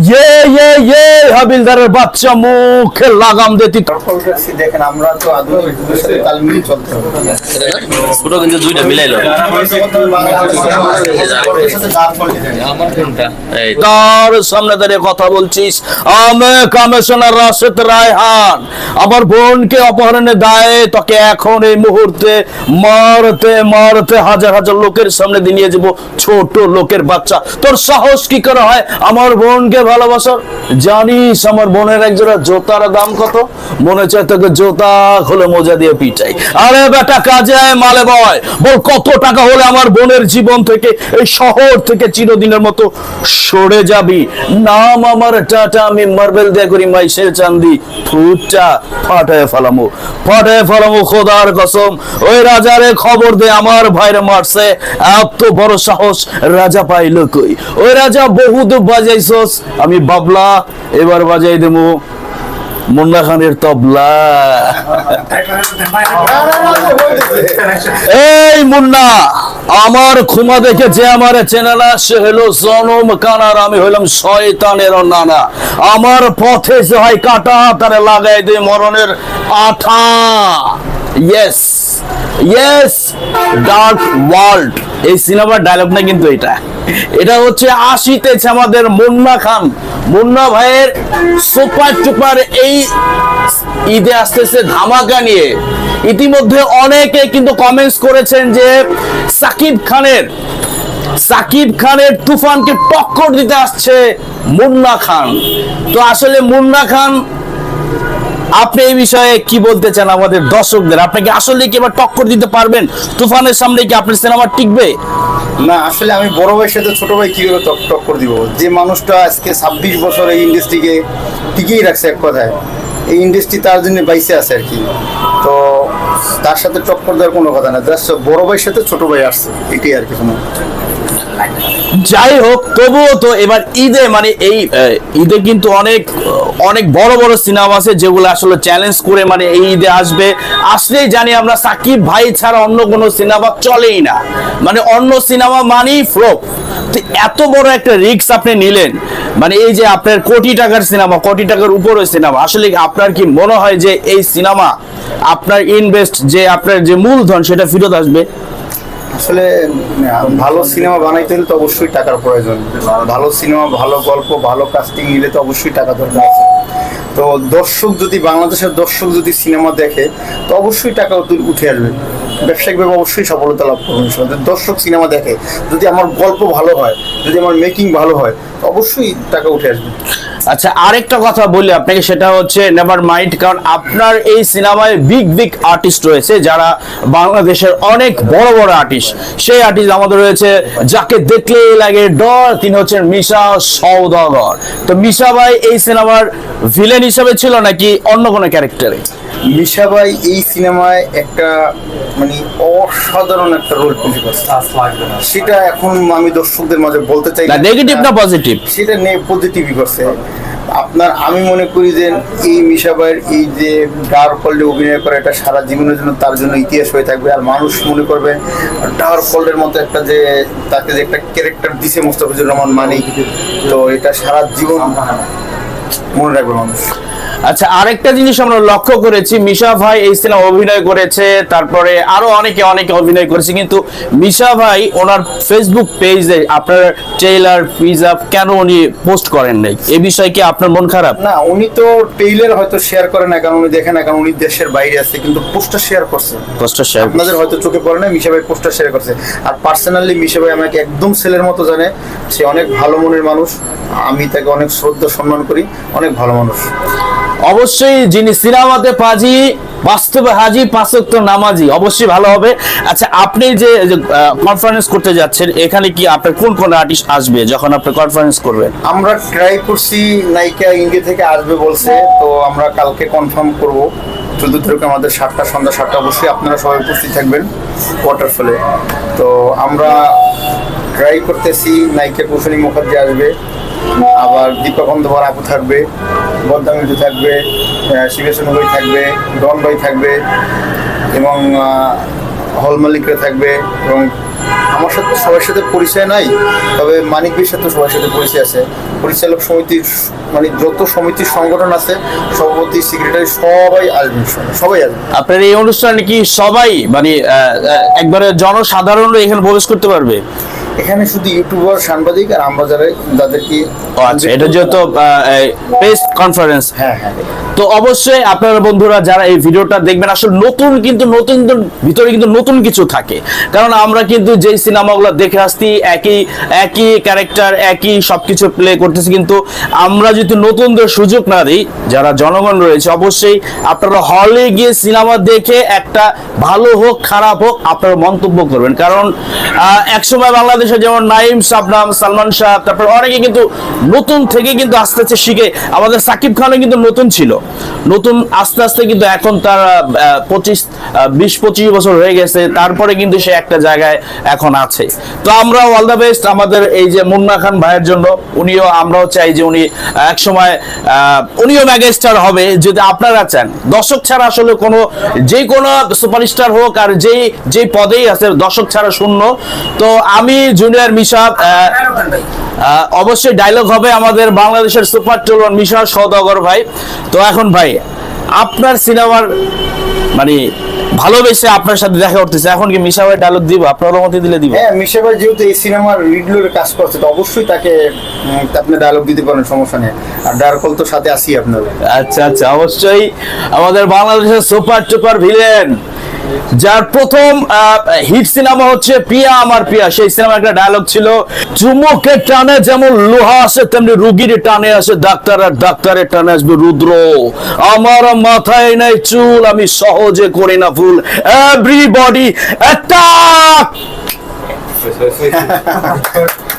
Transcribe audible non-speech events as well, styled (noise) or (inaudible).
Yeah, yeah, yeah. হাবিলদারের বাচ্চা মুখে লাগাম দে দেখেন আমরা তো আধুনিক সাথে তাল মিলিয়ে চলতে হবে। ছোট কিন্তু দুইটা মিলাইলো। তার সামনে দাঁড়িয়ে কথা বলছিস। আমি কমিশনার রাশেদ রায়হান। আমার বোনকে অপহরণের দায়ে তোকে এখন এই মুহূর্তে মারতে মারতে হাজার হাজার লোকের সামনে দিয়ে নিয়ে যাব। ছোট লোকের বাচ্চা। তোর সাহস কি করে হয়? আমার বোনকে ভালোবাসার? জানিস আমার বোনের একজোড়া জোতার দাম কত? মনে চায় তোকে জোতা খুলে মোজা দিয়ে পিটাই। আরে বেটা, কাজে মালে বয়। বল, কত টাকা হলে আমার বোনের জীবন থেকে, এই শহর থেকে চিরদিনের মতো সরে যাবি? নাম আমার টাটা, আমি মার্বেল দিয়ে করি মাইসের চান্দি। ফুটটা ফাটায় ফেলামু ফাটায় ফেলামু, খোদার কসম। ওই রাজারে খবর দে, আমার ভাইরে মারছে। এত বড় সাহস রাজা পাইল কই? ওই রাজা, বহুত বাজাইছস। আমি বাবলা এবার বাজাই দেবো মুন্না খানের তবলা। এই মুন্না, আমার ক্ষমা দেখে যে আমার সে হলো জনম কানার, আমি হইলাম শয়তানের নানা। আমার পথে হয় কাটা, তারে লাগাই দে মরণের আঠা। ইয়েস ইয়েস ডার্ক ওয়ার্ল্ড এই সিনেমার ডায়লগ না কিন্তু এটা। এটা হচ্ছে আশিতেছে আমাদের মুন্না খান। মুন্না ভাইয়ের সুপার টুপার এই ঈদে আসতেছে ধামাকা নিয়ে। ইতিমধ্যে অনেকে কিন্তু কমেন্টস করেছেন যে সাকিব খানের সাকিব খানের তুফানকে টক্কর দিতে আসছে মুন্না খান। তো আসলে মুন্না খান আপনি এই বিষয়ে কি বলতে চান আমাদের দর্শকদের? আপনি কি আসলে কি এবার টক্কর দিতে পারবেন? তুফানের সামনে কি আপনার সিনেমা টিকবে? না, আসলে আমি বড় ভাইয়ের সাথে ছোট ভাই কীভাবে টক টক্কর দিব? যে মানুষটা আজকে ছাব্বিশ বছর এই ইন্ডাস্ট্রিকে টিকিয়ে রাখছে এক কথায়, এই ইন্ডাস্ট্রি তার জন্য বাইসে আছে আর কি। তো তার সাথে টক্কর দেওয়ার কোনো কথা না, জাস্ট বড় ভাইয়ের সাথে ছোট ভাই আসছে, এটাই আর কিছু না যাই হোক তবুও তো এবার ঈদে মানে এই ঈদে কিন্তু অনেক অনেক বড় বড় সিনেমা আছে যেগুলো আসলে চ্যালেঞ্জ করে মানে এই ঈদে আসবে। আসলেই জানি আমরা সাকিব ভাই ছাড়া অন্য কোনো সিনেমা চলেই না। মানে অন্য সিনেমা মানেই ফ্লপ তো এত বড় একটা রিস্ক আপনি নিলেন। মানে এই যে আপনার কোটি টাকার সিনেমা, কোটি টাকার উপরে সিনেমা, আসলে আপনার কি মনে হয় যে এই সিনেমা, আপনার ইনভেস্ট যে আপনার যে মূলধন সেটা ফেরত আসবে? আসলে ভালো সিনেমা বানাইতে হলে তো অবশ্যই টাকার প্রয়োজন। ভালো সিনেমা, ভালো গল্প, ভালো কাস্টিং নিলে তো অবশ্যই টাকা দরকার আছে। তো দর্শক যদি, বাংলাদেশের দর্শক যদি সিনেমা দেখে, তো অবশ্যই টাকা উঠে- আসবে। ব্যবসায়িকভাবে অবশ্যই সফলতা লাভ করবে দর্শক সিনেমা দেখে, যদি আমার গল্প ভালো হয়, যদি আমার মেকিং ভালো হয় অবশ্যই টাকা উঠে আসবে। আচ্ছা আরেকটা কথা বলি আপনাকে, সেটা হচ্ছে নেভার মাইন্ড কারণ আপনার এই সিনেমায় বিগ বিগ আর্টিস্ট রয়েছে যারা বাংলাদেশের অনেক বড় বড় আর্টিস্ট সেই আর্টিস্ট আমাদের রয়েছে, যাকে দেখলেই লাগে ডর, তিনি হচ্ছেন মিশা সৌদাগর তো মিশা ভাই এই সিনেমার ভিলেন হিসেবে ছিল নাকি অন্য কোনো ক্যারেক্টারে মিশা ভাই এই সিনেমায় একটা মানে অসাধারণ একটা রোল প্লে করছে। সেটা এখন আমি দর্শকদের মাঝে বলতে চাই না নেগেটিভ না পজিটিভ সেটা পজিটিভই করছে। আপনার আমি মনে করি যে এই মিশাবাইয়ের এই যে ডার কল্ডে অভিনয় করে এটা সারা জীবনের জন্য তার জন্য ইতিহাস হয়ে থাকবে। আর মানুষ মনে করবে ডার কল্ডের মতো একটা যে তাকে যে একটা ক্যারেক্টার দিছে মোস্তাফিজুর রহমান মানিক তো এটা সারা জীবন মনে রাখবে মানুষ। আচ্ছা আরেকটা জিনিস আমরা লক্ষ্য করেছি মিশা ভাই এই সিনেমা অভিনয় করেছে তারপরে আরও অনেকে অনেকে অভিনয় করেছে কিন্তু মিশা ভাই ওনার ফেসবুক পেজে আপনার ট্রেলার পিজা কেন উনি পোস্ট করেন নাই? এই বিষয়ে কি আপনার মন খারাপ? না উনি তো টেইলার হয়তো শেয়ার করে না কারণ উনি দেখেন না কারণ উনি দেশের বাইরে আছে কিন্তু পোস্টটা শেয়ার করছে। পোস্টার শেয়ার আপনাদের হয়তো চোখে পড়ে না মিশা ভাই পোস্টার শেয়ার করছে। আর পার্সোনালি মিশা ভাই আমাকে একদম ছেলের মতো জানে সে অনেক ভালো মনের মানুষ আমি তাকে অনেক শ্রদ্ধা সম্মান করি অনেক ভালো মানুষ। অবশ্যই যিনি সিনেমাতে পাজি, বাস্তবে হাজি পাঁচক্ত নামাজি, অবশ্যই ভালো হবে। আচ্ছা আপনি যে কনফারেন্স করতে যাচ্ছেন, এখানে কি আপনার কোন কোন আর্টিস্ট আসবে যখন আপনি কনফারেন্স করবেন? আমরা ট্রাই করছি, নায়িকা ইন্ডিয়া থেকে আসবে বলছে, তো আমরা কালকে কনফার্ম করব। চোদ্দ তারিখে আমাদের সাতটা, সন্ধ্যা সাতটা, অবশ্যই আপনারা সবাই উপস্থিত থাকবেন ওয়াটারফলে তো আমরা ট্রাই করতেছি, নায়িকা কুশলী মুখার্জি আসবে। আবার দীপক বন্দ্যোপাধ্যায় আপু থাকবে বদ্দামিটু থাকবে শিবেশন ভাই থাকবে, ডন ভাই থাকবে, এবং হল মালিকরা থাকবে, এবং আমার সাথে সবার সাথে পরিচয় নাই, তবে মানিক ভাইয়ের সাথে সবার সাথে পরিচয় আছে। পরিচালক সমিতির মানে যত সমিতির সংগঠন আছে, সভাপতি সেক্রেটারি সবাই আসবেন সবাই আসবেন। আপনার এই অনুষ্ঠানে কি সবাই মানে একবারে জনসাধারণরা এখানে প্রবেশ করতে পারবে? এখানে শুধু ইউটিউবার সাংবাদিক আর আমরা যারা যাদেরকে ও আচ্ছা এটা যেহেতু প্রেস কনফারেন্স হ্যাঁ হ্যাঁ। তো অবশ্যই আপনারা বন্ধুরা যারা এই ভিডিওটা দেখবেন, আসলে নতুন কিন্তু নতুন ভিতরে কিন্তু নতুন কিছু থাকে। কারণ আমরা কিন্তু যেই সিনেমাগুলো দেখে আসছি, একই একই ক্যারেক্টার একই সবকিছু প্লে করতেছি, কিন্তু আমরা যদি নতুনদের সুযোগ না দিই, যারা জনগণ রয়েছে, অবশ্যই আপনারা হলে গিয়ে সিনেমা দেখে একটা ভালো হোক, খারাপ হোক, আপনারা মন্তব্য করবেন। কারণ একসময় বাংলাদেশে যেমন নাইম শাবনাম সালমান শাহ, তারপর অনেকে কিন্তু নতুন থেকে কিন্তু আস্তে আস্তে শিখে, আমাদের সাকিব খানও কিন্তু নতুন ছিল। নতুন আস্তে আস্তে কিন্তু এখন তার পঁচিশ বিশ, পঁচিশ বছর হয়ে গেছে, তারপরে কিন্তু সে একটা জায়গায় এখন আছে। তো আমরা অল দ্য বেস্ট আমাদের এই যে মুন্না খান ভাইয়ের জন্য, উনিও, আমরাও চাই যে উনি এক সময় উনিও মেগাস্টার হবে, যদি আপনারা চান। দর্শক ছাড়া আসলে কোনো, যে কোনো সুপারস্টার হোক আর যেই যেই পদেই আছে, দর্শক ছাড়া শূন্য। তো আমি জুনিয়র মিশাব অবশ্যই ডায়লগ হবে আমাদের বাংলাদেশের সুপার টুলন মিশা সৌদাগর ভাই। তো এখন ভাই আপনার সিনেমার মানে ভালোবেসে আপনার সাথে দেখা করতেছে এখন কি মিশা ভাই ডায়লগ দিব? আপনার অনুমতি দিলে দিব? হ্যাঁ মিশা ভাই যেহেতু এই সিনেমার রিডলোর কাজ করছে তো অবশ্যই তাকে আপনি ডায়লগ দিতে পারেন সমস্যা নেই। আর ডায়ারকল তো সাথে আসি আপনার আচ্ছা আচ্ছা অবশ্যই। আমাদের বাংলাদেশের সুপার টুপার ভিলেন যার প্রথম হিট সিনেমা হচ্ছে পিয়া আমার পিয়া সেই সিনেমা একটা ডায়লগ ছিল চুমুকের টানে যেমন লোহা আসে, তেমনি রুগীর টানে আসে, ডাক্তার আর ডাক্তারের টানে আসবে রুদ্র। আমার মাথায় নাই চুল, আমি সহজে করি না ফুল। Everybody attack (laughs)